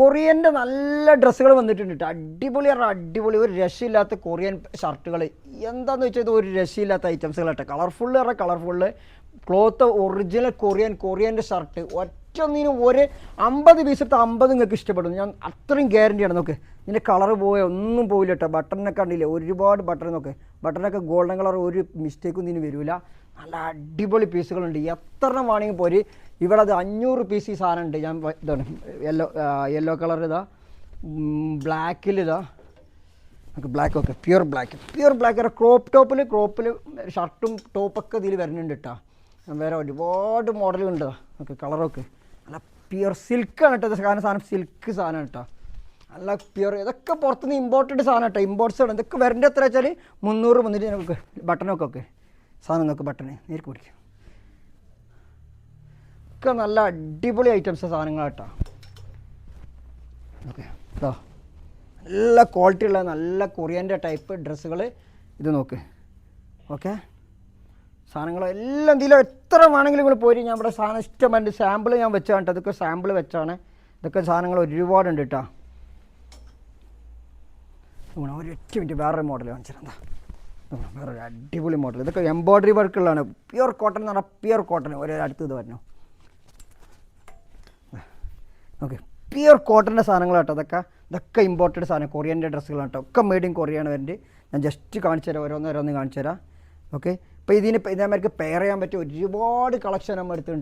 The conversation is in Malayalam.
കൊറിയന്റെ നല്ല ഡ്രസ്സുകൾ വന്നിട്ടുണ്ട് കേട്ടോ അടിപൊളി പറഞ്ഞാൽ അടിപൊളി. ഒരു രക്ഷയില്ലാത്ത കൊറിയൻ ഷർട്ടുകൾ എന്താണെന്ന് വെച്ചാൽ ഇത് ഒരു രക്ഷയില്ലാത്ത ഐറ്റംസുകൾ കേട്ടോ കളർഫുള്ള് പറഞ്ഞാൽ കളർഫുള്ള് ക്ലോത്ത് ഒറിജിനൽ കൊറിയൻ കൊറിയന്റെ ഷർട്ട് ഒറ്റ ഒന്നിനും ഒരു അമ്പത് പീസ് എടുത്ത് അമ്പത് നിങ്ങൾക്ക് ഇഷ്ടപ്പെടും ഞാൻ അത്രയും ഗ്യാരണ്ടിയാണ് നോക്ക് ഇതിന്റെ കളർ പോയ ഒന്നും പോയില്ല കേട്ടോ ബട്ടണിനൊക്കെ കണ്ടില്ലേ? ഒരുപാട് ബട്ടൺ നോക്ക്. ബട്ടണൊക്കെ ഗോൾഡൻ കളർ ഒരു മിസ്റ്റേക്കും ഇതിന് വരില്ല നല്ല അടിപൊളി പീസുകളുണ്ട് എത്ര വേണമെങ്കിൽ പോര്. ഇവിടെ അത് അഞ്ഞൂറ് പീസ് ഈ സാധനം ഉണ്ട്. ഞാൻ ഇതാണ്. യെല്ലോ യെല്ലോ കളർ ഇതാ. ബ്ലാക്കിൽ ഇതാ. നമുക്ക് ബ്ലാക്ക് ഒക്കെ. Pure black pure black crop ടോപ്പിൽ ക്രോപ്പിൽ ഷർട്ടും ടോപ്പൊക്കെ ഇതിൽ വരുന്നുണ്ട് കേട്ടോ വേറെ ഒരുപാട് മോഡലുണ്ട് നമുക്ക് കളറൊക്കെ നല്ല പ്യുർ സിൽക്കാണ് കേട്ടോ സാധനം സാധനം സിൽക്ക് സാധനം കേട്ടോ. നല്ല പ്യുർ ഇതൊക്കെ പുറത്തുനിന്ന് ഇമ്പോർട്ടഡ് സാധനം കേട്ടോ. ഇമ്പോർട്ട്സ് ആണ്. ഇതൊക്കെ വരേണ്ട എത്ര വെച്ചാൽ മുന്നൂറ് മുന്നൂറ്റി നമുക്ക് ബട്ടണൊക്കെ ഒക്കെ സാധനം നോക്ക് ബട്ടണ് നേരിട്ട് പിടിക്കും. ഒക്കെ നല്ല അടിപൊളി ഐറ്റംസ് സാധനങ്ങളാട്ടോ ഓക്കെ കേട്ടോ നല്ല ക്വാളിറ്റി ഉള്ള നല്ല കൊറിയന്റെ ടൈപ്പ് ഡ്രസ്സുകൾ ഇത് നോക്ക്. ഓക്കെ? സാധനങ്ങൾ എല്ലാം എന്തെങ്കിലും എത്ര വേണമെങ്കിലും നിങ്ങൾ പോയി ഞാൻ ഇവിടെ സാധനം ഇഷ്ടമായിട്ട് സാമ്പിൾ ഞാൻ വെച്ചാണ് ഇതൊക്കെ സാമ്പിൾ വെച്ചാണ്. ഇതൊക്കെ സാധനങ്ങൾ ഒരുപാടുണ്ട് കേട്ടോ ഒരു ഒരൊറ്റ മിനിറ്റ് വേറൊരു മോഡൽ കാണിച്ചിരുന്നാ വേറൊരു അടിപൊളി മോഡൽ ഇതൊക്കെ എംബ്രോയ്ഡറി വർക്കുള്ളതാണ് പ്യുർ കോട്ടൺ എന്ന് പറഞ്ഞാൽ പ്യുർ കോട്ടൺ ഒരേ അടുത്ത് ഇത് വരണോ. ഓക്കെ. പ്യുർ കോട്ടന്റെ സാധനങ്ങൾ കേട്ടോ അതൊക്കെ ഇതൊക്കെ. ഇമ്പോർട്ടഡ് സാധനം. കൊറിയന്റെ ഡ്രസ്സുകളാണ് കേട്ടോ ഒക്കെ മെയ്ഡ് ഇൻ കൊറിയാണ് വരുന്നത് ഞാൻ ജസ്റ്റ് കാണിച്ചു തരാം ഓരോന്ന് ഓരോന്ന് കാണിച്ചു തരാം ഓക്കെ. ഇപ്പോൾ ഇതിന് ഇതേമാർക്ക് പെയർ ചെയ്യാൻ പറ്റിയ ഒരുപാട് കളക്ഷൻ നമ്മൾ എടുത്തിട്ടുണ്ട്